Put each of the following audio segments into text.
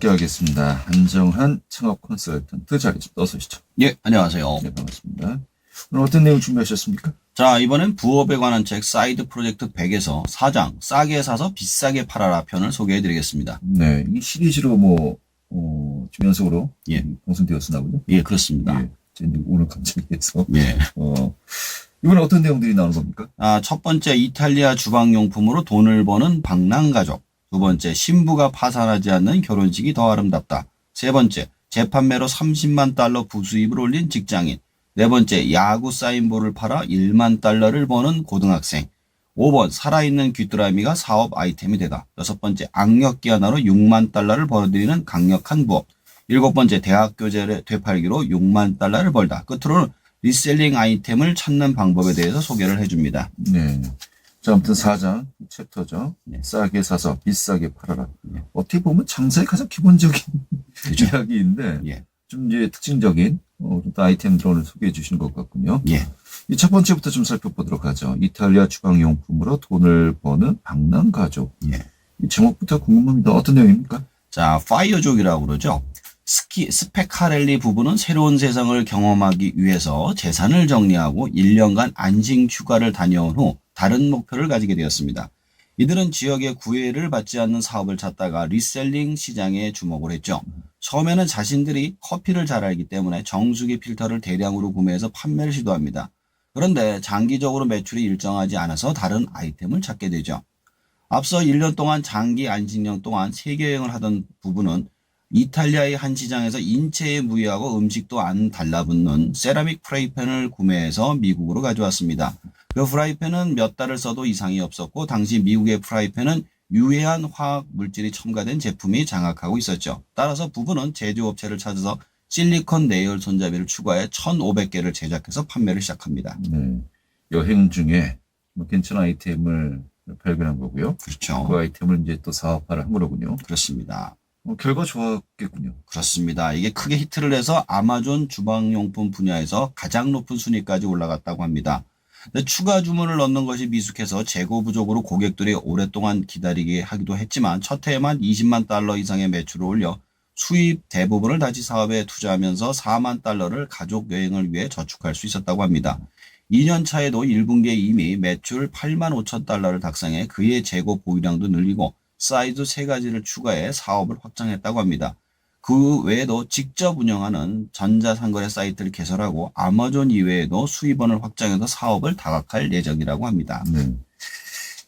함께하겠습니다. 한정한 창업 컨설턴트 자리 좀 어서 오시죠. 예, 안녕하세요. 네, 반갑습니다. 오늘 어떤 내용 준비하셨습니까? 자, 이번엔 부업에 관한 책 사이드 프로젝트 100에서 4장 싸게 사서 비싸게 팔아라 편을 소개해 드리겠습니다. 네, 이 시리즈로 뭐, 어, 좀 연속으로 예. 방송되었으나 보죠? 예, 그렇습니다. 예. 오늘 갑자기 해서, 예. 어, 이번에 어떤 내용들이 나오는 겁니까? 아, 첫 번째 이탈리아 주방용품으로 돈을 버는 방랑가족. 두 번째 신부가 파산하지 않는 결혼식이 더 아름답다. 세 번째 재판매로 30만 달러 부수입을 올린 직장인. 네 번째 야구 사인볼을 팔아 1만 달러를 버는 고등학생. 5번 살아있는 귀뚜라미가 사업 아이템이 되다. 여섯 번째 악력기 하나로 6만 달러를 벌어들이는 강력한 부업. 일곱 번째 대학 교재를 되팔기로 6만 달러를 벌다. 끝으로는 리셀링 아이템을 찾는 방법에 대해서 소개를 해줍니다. 네. 자, 아무튼 4장 챕터죠. 네. 싸게 사서 비싸게 팔아라. 네. 어떻게 보면 장사의 가장 기본적인 그죠? 이야기인데, 예. 좀 이제 특징적인 어, 또 아이템들을 오늘 소개해 주시는 것 같군요. 예. 이 첫 번째부터 좀 살펴보도록 하죠. 이탈리아 주방용품으로 돈을 버는 방랑 가족. 예. 이 제목부터 궁금합니다. 어떤 내용입니까? 자, 파이어족이라고 그러죠. 스키, 스페카렐리 부부는 새로운 세상을 경험하기 위해서 재산을 정리하고 1년간 안식 휴가를 다녀온 후 다른 목표를 가지게 되었습니다. 이들은 지역의 구애를 받지 않는 사업을 찾다가 리셀링 시장에 주목을 했죠. 처음에는 자신들이 커피를 잘 알기 때문에 정수기 필터를 대량으로 구매해서 판매를 시도합니다. 그런데 장기적으로 매출이 일정하지 않아서 다른 아이템을 찾게 되죠. 앞서 1년 동안 장기 안식년 동안 세계 여행을 하던 부부는 이탈리아의 한 시장에서 인체에 무의하고 음식도 안 달라붙는 세라믹 프라이팬을 구매해서 미국으로 가져왔습니다. 그 프라이팬은 몇 달을 써도 이상이 없었고 당시 미국의 프라이팬은 유해한 화학 물질이 첨가된 제품이 장악하고 있었죠. 따라서 부부는 제조업체를 찾아서 실리콘 내열 손잡이를 추가해 1,500개를 제작해서 판매를 시작합니다. 네. 여행 중에 뭐 괜찮은 아이템을 발견한 거고요. 그렇죠. 그 아이템을 이제 또 사업화를 한 거로군요. 그렇습니다. 어, 결과 좋았겠군요. 그렇습니다. 이게 크게 히트를 해서 아마존 주방용품 분야에서 가장 높은 순위까지 올라갔다고 합니다. 근데 추가 주문을 넣는 것이 미숙해서 재고 부족으로 고객들이 오랫동안 기다리게 하기도 했지만 첫 해에만 20만 달러 이상의 매출을 올려 수입 대부분을 다시 사업에 투자하면서 4만 달러를 가족 여행을 위해 저축할 수 있었다고 합니다. 2년 차에도 1분기에 이미 매출 8만 5천 달러를 달성해 그의 재고 보유량도 늘리고 사이즈 세 가지를 추가해 사업을 확장했다고 합니다. 그 외에도 직접 운영하는 전자상거래 사이트를 개설하고 아마존 이외에도 수입원을 확장해서 사업을 다각할 예정이라고 합니다. 네.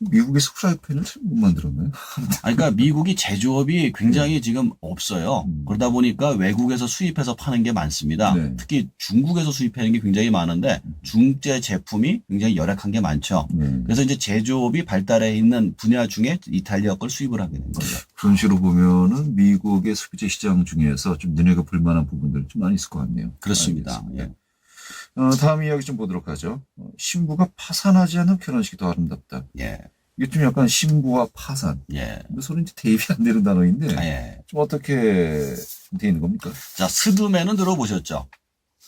미국에서 프라이팬을 잘못 만들었나요? 아니, 그러니까 미국이 제조업이 굉장히 지금 없어요. 음. 그러다 보니까 외국에서 수입해서 파는 게 많습니다. 네. 특히 중국에서 수입하는 게 굉장히 많은데 중재 제품이 굉장히 열악한 게 많죠. 네. 그래서 이제 제조업이 발달해 있는 분야 중에 이탈리아 걸 수입을 하게 된 거죠. 그런 식으로 보면은 미국의 소비재 시장 중에서 좀 눈여겨볼 만한 부분들이 좀 많이 있을 것 같네요. 그렇습니다. 예. 어, 다음 이야기 좀 보도록 하죠. 어, 신부가 파산하지 않은 결혼식이 더 아름답다. 예. 이게 좀 약간 신부와 파산. 예. 뭐 서로 이제 대입이 안 되는 단어인데 예. 좀 어떻게 돼 있는 겁니까? 자, 스드메는 들어보셨죠?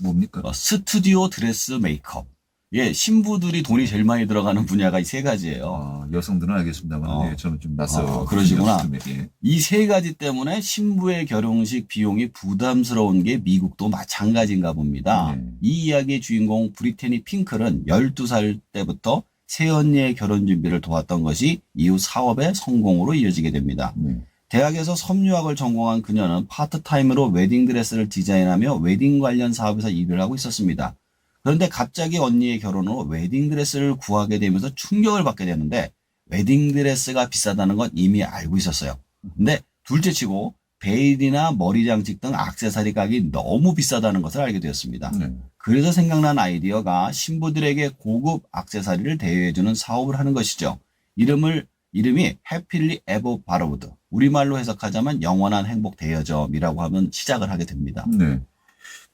뭡니까? 어, 스튜디오 드레스 메이크업. 예, 신부들이 돈이 제일 많이 들어가는 분야가 이 세 가지예요. 아, 여성들은 알겠습니다만 어. 예, 저는 좀 낯서. 어, 그러시구나. 예. 이 세 가지 때문에 신부의 결혼식 비용이 부담스러운 게 미국도 마찬가지인가 봅니다. 네. 이 이야기의 주인공 브리테니 핑클은 12살 때부터 새언니의 결혼 준비를 도왔던 것이 이후 사업의 성공으로 이어지게 됩니다. 네. 대학에서 섬유학을 전공한 그녀는 파트타임으로 웨딩드레스를 디자인하며 웨딩 관련 사업에서 일을 하고 있었습니다. 그런데 갑자기 언니의 결혼으로 웨딩드레스를 구하게 되면서 충격을 받게 되는데 웨딩드레스가 비싸다는 건 이미 알고 있었어요. 근데 둘째 치고 베일이나 머리 장식 등 액세서리 가격이 너무 비싸다는 것을 알게 되었습니다. 네. 그래서 생각난 아이디어가 신부들에게 고급 액세서리를 대여해주는 사업을 하는 것이죠. 이름을 이름이 해필리 에버 바로우드 우리말로 해석하자면 영원한 행복 대여점이라고 하면 시작을 하게 됩니다. 네.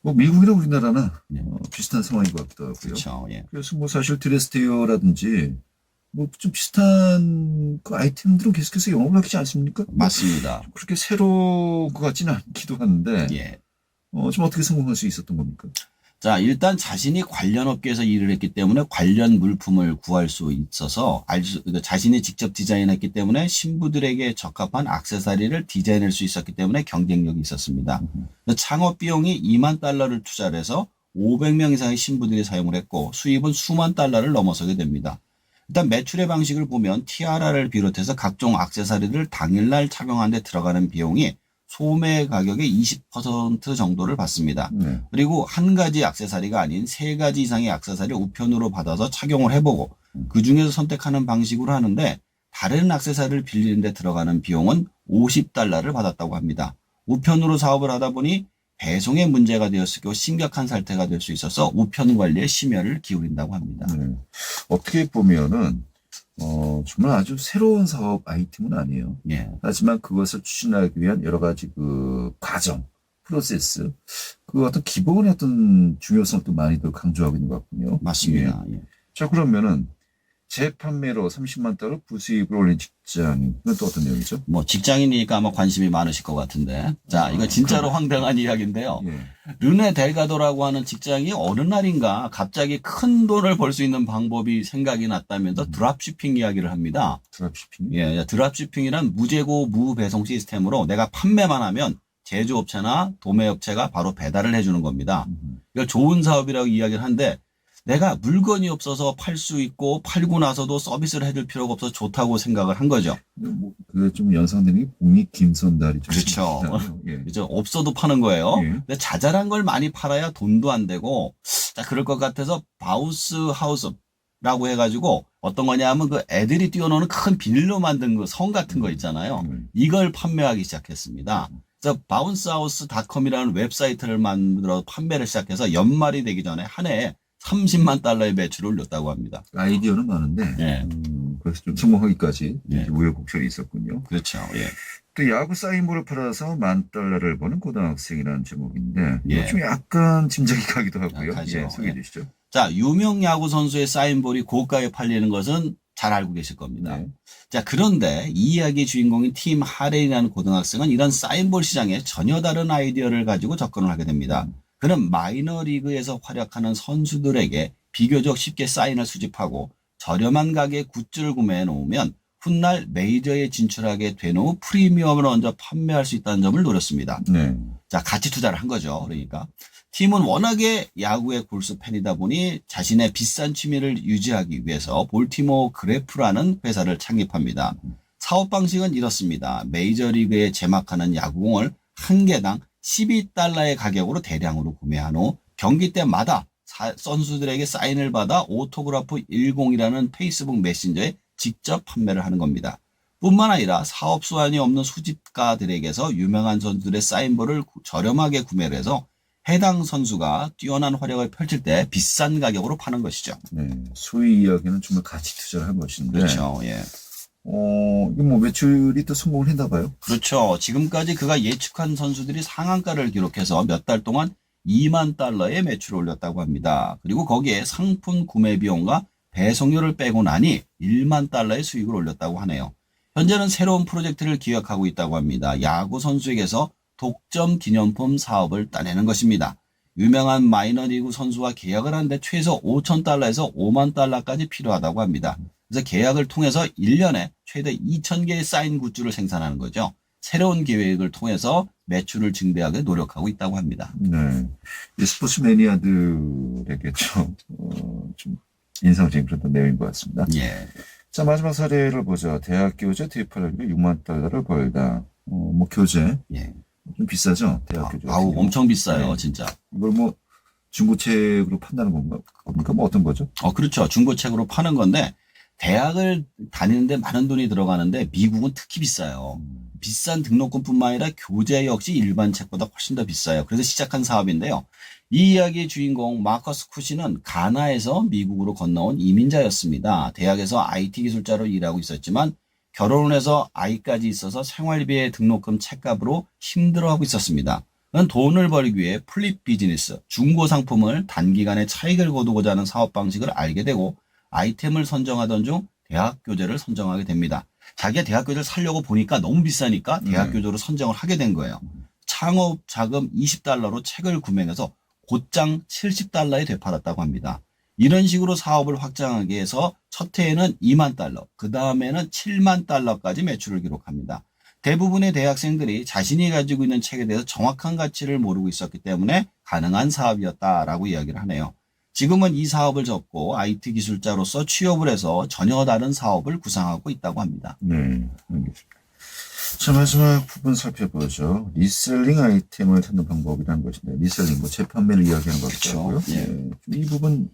뭐 미국이나 우리나라는 네. 어, 비슷한 상황인 것 같기도 하고요. 그렇죠. 예. 그래서 뭐 사실 드레스테어라든지 뭐 좀 비슷한 그 아이템들은 계속해서 영업을 하지 않습니까? 맞습니다. 그렇게 새로운 것 같지는 않기도 하는데 예. 어, 좀 어떻게 성공할 수 있었던 겁니까? 자, 일단 자신이 관련 업계에서 일을 했기 때문에 관련 물품을 구할 수 있어서 알 수, 그 자신이 직접 디자인했기 때문에 신부들에게 적합한 액세서리를 디자인할 수 있었기 때문에 경쟁력이 있었습니다. 창업 비용이 2만 달러를 투자를 해서 500명 이상의 신부들이 사용을 했고 수입은 수만 달러를 넘어서게 됩니다. 일단 매출의 방식을 보면 티아라를 비롯해서 각종 액세서리를 당일날 착용하는 데 들어가는 비용이 소매 가격의 20% 정도를 받습니다. 네. 그리고 한 가지 액세서리가 아닌 세 가지 이상의 액세서리를 우편으로 받아서 착용을 해보고 그 중에서 선택하는 방식으로 하는데 다른 액세서리를 빌리는 데 들어가는 비용은 50달러를 받았다고 합니다. 우편으로 사업을 하다 보니 배송에 문제가 되었고 심각한 사태가 될 수 있어서 우편 관리에 심혈을 기울인다고 합니다. 네. 어떻게 보면은 어, 정말 아주 새로운 사업 아이템은 아니에요. 예. 하지만 그것을 추진하기 위한 여러 가지 그 과정, 프로세스, 그 어떤 기본의 어떤 중요성을 또 많이들 강조하고 있는 것 같군요. 맞습니다. 예. 예. 자, 그러면은 재판매로 30만 달러 부수입을 올린 직장, 이건 또 어떤 내용이죠? 뭐 직장인이니까 아마 관심이 많으실 것 같은데. 자, 이거 진짜로 황당한 이야기인데요. 예. 르네 델가도라고 하는 직장이 어느 날인가 갑자기 큰 돈을 벌 수 있는 방법이 생각이 났다면서 드랍시핑 이야기를 합니다. 드랍시핑. 예, 드랍시핑이란 무재고 무배송 시스템으로 내가 판매만 하면 제조업체나 도매업체가 바로 배달을 해주는 겁니다. 음. 이걸 좋은 사업이라고 이야기를 하는데 내가 물건이 없어서 팔 수 있고 팔고 나서도 서비스를 해줄 필요가 없어서 좋다고 생각을 한 거죠. 뭐, 그게 좀 연상되는 게 공익 김선달이 좀 그렇죠. 예. 그죠? 없어도 파는 거예요. 예. 근데 자잘한 걸 많이 팔아야 돈도 안 되고, 자, 그럴 것 같아서 바우스 하우스 라고 해가지고 어떤 거냐 하면 그 애들이 뛰어노는 큰 비닐로 만든 그 성 같은 거 있잖아요. 음. 이걸 판매하기 시작했습니다. 그래서 바운스하우스닷컴이라는 웹사이트를 만들어 판매를 시작해서 연말이 되기 전에 한 해에 30만 달러의 매출을 올렸다고 합니다. 아이디어는 많은데, 예. 음, 그래서 좀 성공하기까지 예. 우여곡절이 있었군요. 그렇죠. 예. 또 야구 사인볼을 팔아서 만 달러를 버는 고등학생이라는 제목인데, 예. 좀 약간 짐작이 가기도 하고요. 약하죠. 예, 소개해 주시죠. 자, 유명 야구 선수의 사인볼이 고가에 팔리는 것은 잘 알고 계실 겁니다. 네. 자, 그런데 이 이야기의 주인공인 팀 하렌이라는 고등학생은 이런 사인볼 시장에 전혀 다른 아이디어를 가지고 접근을 하게 됩니다. 그는 마이너리그에서 활약하는 선수들에게 비교적 쉽게 사인을 수집하고 저렴한 가격에 굿즈를 구매해 놓으면 훗날 메이저에 진출하게 된 후 프리미엄을 얹어 판매할 수 있다는 점을 노렸습니다. 네. 자, 같이 투자를 한 거죠. 그러니까. 팀은 워낙에 야구의 골수 팬이다 보니 자신의 비싼 취미를 유지하기 위해서 볼티모어 그래프라는 회사를 창립합니다. 사업 방식은 이렇습니다. 메이저리그에 제막하는 야구공을 한 개당 12달러의 가격으로 대량으로 구매한 후 경기 때마다 사- 선수들에게 사인을 받아 오토그라프 10이라는 페이스북 메신저에 직접 판매를 하는 겁니다. 뿐만 아니라 사업 수완이 없는 수집가들에게서 유명한 선수들의 사인볼을 구- 저렴하게 구매를 해서 해당 선수가 뛰어난 활약을 펼칠 때 비싼 가격으로 파는 것이죠. 네. 소위 이야기는 정말 가치 투자를 한 것인데, 그렇죠. 예. 어, 뭐 매출이 또 성공을 했나 봐요. 그렇죠. 지금까지 그가 예측한 선수들이 상한가를 기록해서 몇 달 동안 2만 달러의 매출을 올렸다고 합니다. 그리고 거기에 상품 구매 비용과 배송료를 빼고 나니 1만 달러의 수익을 올렸다고 하네요. 현재는 새로운 프로젝트를 기획하고 있다고 합니다. 야구 선수에게서 독점 기념품 사업을 따내는 것입니다. 유명한 마이너리그 선수와 계약을 하는데 최소 5천 달러에서 5만 달러까지 필요하다고 합니다. 그래서 계약을 통해서 1년에 최대 2,000개의 사인 굿즈를 생산하는 거죠. 새로운 계획을 통해서 매출을 증대하게 노력하고 있다고 합니다. 네. 이 스포츠 매니아들에게 좀, 어, 좀 인상적인 그런 내용인 것 같습니다. 예. 자, 마지막 사례를 보죠. 대학 교재 대입하려고 6만 달러를 벌다. 어, 뭐 교재. 예. 좀 비싸죠? 대학 아, 교재. 아우, 엄청 비싸요, 네. 진짜. 이걸 뭐 중고책으로 판다는 건가? 겁니까? 뭐 어떤 거죠? 어, 그렇죠. 중고책으로 파는 건데, 대학을 다니는데 많은 돈이 들어가는데, 미국은 특히 비싸요. 비싼 등록금뿐만 아니라 교재 역시 일반 책보다 훨씬 더 비싸요. 그래서 시작한 사업인데요. 이 이야기의 주인공 마커스 쿠시는 가나에서 미국으로 건너온 이민자였습니다. 대학에서 IT 기술자로 일하고 있었지만 결혼을 해서 아이까지 있어서 생활비의 등록금 책값으로 힘들어하고 있었습니다. 돈을 벌기 위해 플립 비즈니스, 중고 상품을 단기간에 차익을 거두고자 하는 사업 방식을 알게 되고 아이템을 선정하던 중 대학 교재를 선정하게 됩니다. 자기가 대학 교재를 살려고 보니까 너무 비싸니까 대학 네. 교재로 선정을 하게 된 거예요. 창업 자금 20달러로 책을 구매해서 곧장 70달러에 되팔았다고 합니다. 이런 식으로 사업을 확장하기 위해서 첫 해에는 2만 달러, 그 다음에는 7만 달러까지 매출을 기록합니다. 대부분의 대학생들이 자신이 가지고 있는 책에 대해서 정확한 가치를 모르고 있었기 때문에 가능한 사업이었다라고 이야기를 하네요. 지금은 이 사업을 접고 IT 기술자로서 취업을 해서 전혀 다른 사업을 구상하고 있다고 합니다. 네, 알겠습니다. 자, 마지막 부분 살펴보죠. 리셀링 아이템을 찾는 방법이라는 것인데, 리셀링, 뭐 재판매를 이야기하는 것. 같고요. 예. 네. 이 부분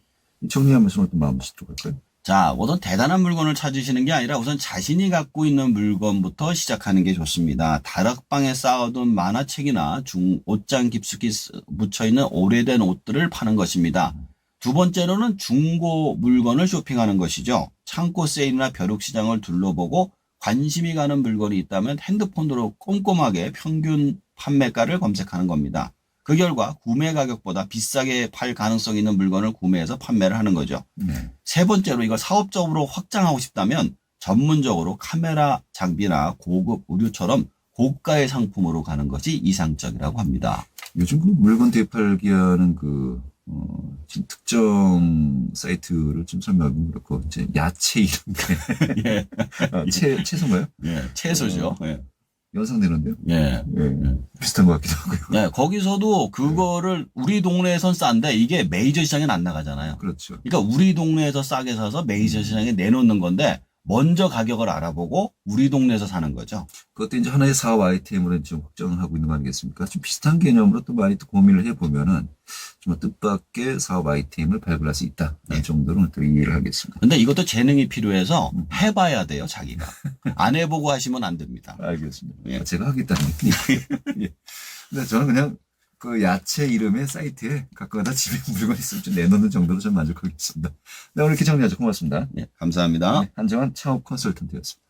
정리하면서 어떤 쓰도록 할까요? 자, 우선 대단한 물건을 찾으시는 게 아니라 우선 자신이 갖고 있는 물건부터 시작하는 게 좋습니다. 다락방에 쌓아둔 만화책이나 중 옷장 깊숙이 쓰- 묻혀있는 오래된 옷들을 파는 것입니다. 두 번째로는 중고 물건을 쇼핑하는 것이죠. 창고 세일이나 벼룩시장을 둘러보고 관심이 가는 물건이 있다면 핸드폰으로 꼼꼼하게 평균 판매가를 검색하는 겁니다. 그 결과 구매 가격보다 비싸게 팔 가능성 있는 물건을 구매해서 판매를 하는 거죠. 네. 세 번째로 이걸 사업적으로 확장하고 싶다면 전문적으로 카메라 장비나 고급 의류처럼 고가의 상품으로 가는 것이 이상적이라고 합니다. 요즘 그 물건 되팔기 하는 그, 어, 지금 특정 사이트를 좀 설명하면 그렇고, 이제 야채 이런 게, 예, 아, 채, 채소인가요? 예, 채소죠. 예, 연상되는데요? 예. 예. 비슷한 것 같기도 하고요. 네, 거기서도 그거를 우리 동네에선 싼데 이게 메이저 시장엔 안 나가잖아요. 그렇죠. 그러니까 우리 동네에서 싸게 사서 메이저 시장에 내놓는 건데 먼저 가격을 알아보고 우리 동네에서 사는 거죠. 그것도 이제 하나의 사업 아이템으로 지금 확정을 하고 있는 거 아니겠습니까? 좀 비슷한 개념으로 또 많이 또 고민을 해보면은 좀 뜻밖의 사업 아이템을 발굴할 수 있다. 네. 는 정도로 또 이해를 하겠습니다. 근데 이것도 재능이 필요해서 음. 해봐야 돼요, 자기가. 안 해보고 하시면 안 됩니다. 알겠습니다. 예. 제가 하겠다는 얘기. 예. 근데 저는 그냥 그 야채 이름의 사이트에 가끔가다 집에 물건 있으면 좀 내놓는 정도로 좀 만족하겠습니다. 네, 오늘 이렇게 정리하죠. 고맙습니다. 네, 감사합니다. 네, 한정환 창업 컨설턴트였습니다.